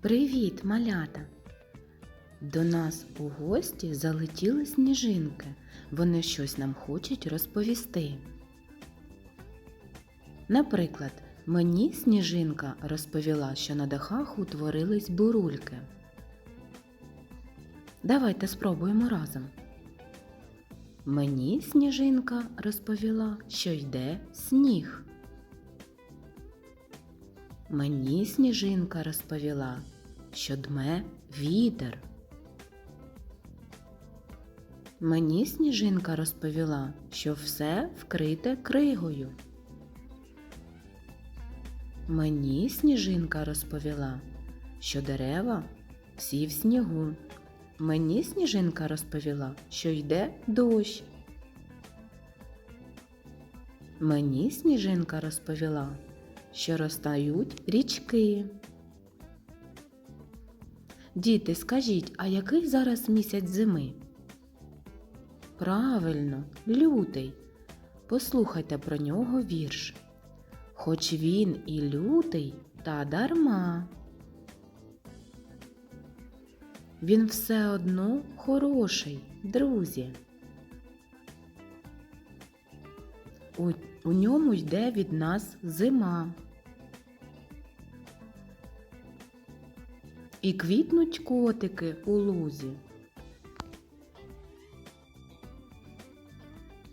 Привіт, малята! До нас у гості залетіли сніжинки. Вони щось нам хочуть розповісти. Наприклад, мені сніжинка розповіла, що на дахах утворились бурульки. Давайте спробуємо разом. Мені сніжинка розповіла, що йде сніг. Мені сніжинка розповіла, що дме вітер. Мені сніжинка розповіла, що все вкрите кригою. Мені сніжинка розповіла, що дерева всі в снігу. Мені сніжинка розповіла, що йде дощ. Мені сніжинка розповіла, що розтають річки. Діти, скажіть, а який зараз місяць зими? Правильно, лютий. Послухайте про нього вірш. Хоч він і лютий, та дарма. Він все одно хороший, друзі. У, у ньому йде від нас зима. І квітнуть котики у лузі.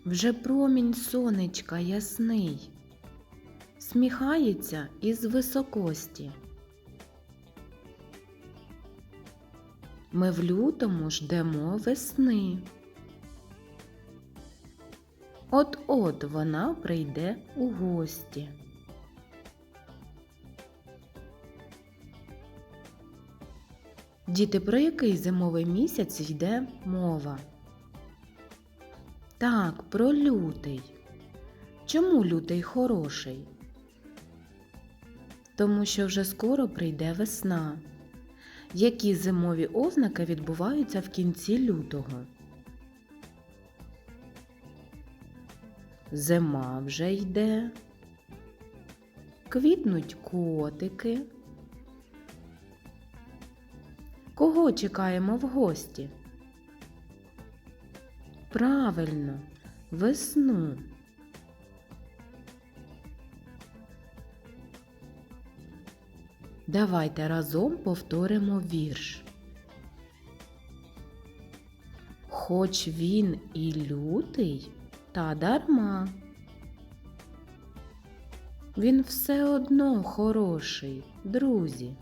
Вже промінь сонечка ясний, сміхається із високості. Ми в лютому ждемо весни. От-от вона прийде у гості. Діти, про який зимовий місяць йде мова? Так, про лютий. Чому лютий хороший? Тому що вже скоро прийде весна. Які зимові ознаки відбуваються в кінці лютого? Зима вже йде. Квітнуть котики. Кого чекаємо в гості? Правильно, весну. Давайте разом повторимо вірш. Хоч він і лютий, та дарма. Він все одно хороший, друзі.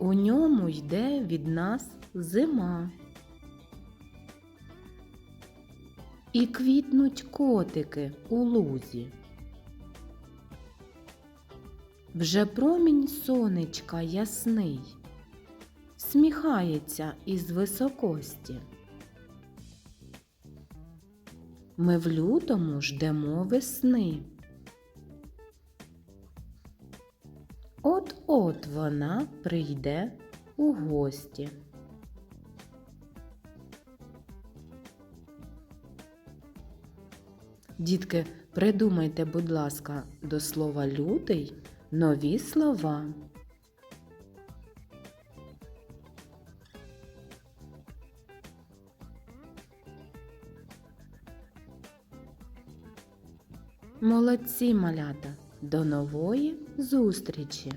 У ньому йде від нас зима. І квітнуть котики у лузі. Вже промінь сонечка ясний, сміхається із високості. Ми в лютому ждемо весни. От-от вона прийде у гості. Дітки, придумайте, будь ласка, до слова лютий нові слова. Молодці малята! До нової зустрічі!